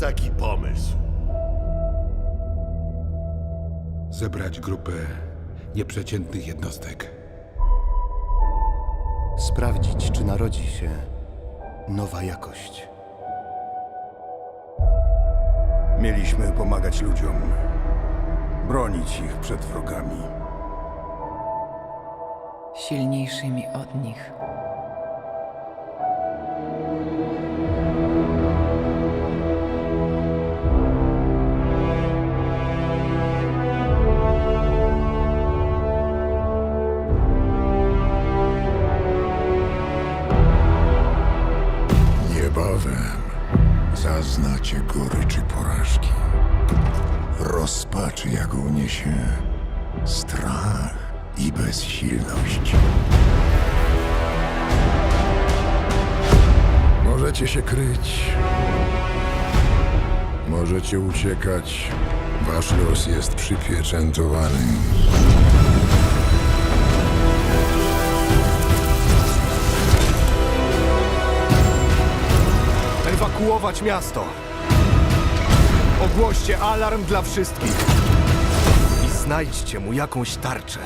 taki pomysł. Zebrać grupę nieprzeciętnych jednostek. Sprawdzić, czy narodzi się nowa jakość. Mieliśmy pomagać ludziom, bronić ich przed wrogami. silniejszymi od nich. Niebawem zaznacie goryczy porażki. Rozpaczy, jak uniesie strach i bezsilność. Możecie się kryć. Możecie uciekać. Wasz los jest przypieczętowany. Ewakuować miasto! Ogłoście alarm dla wszystkich! I znajdźcie mu jakąś tarczę.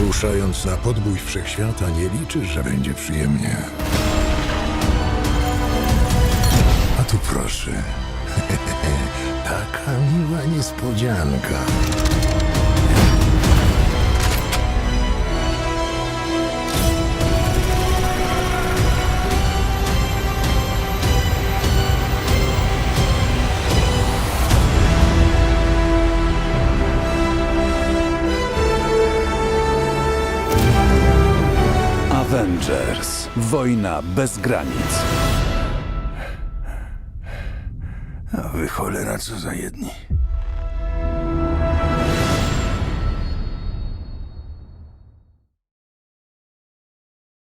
Ruszając na podbój wszechświata, nie liczysz, że będzie przyjemnie. Niespodzianka. Avengers. Wojna bez granic. A wy cholera co za jedni.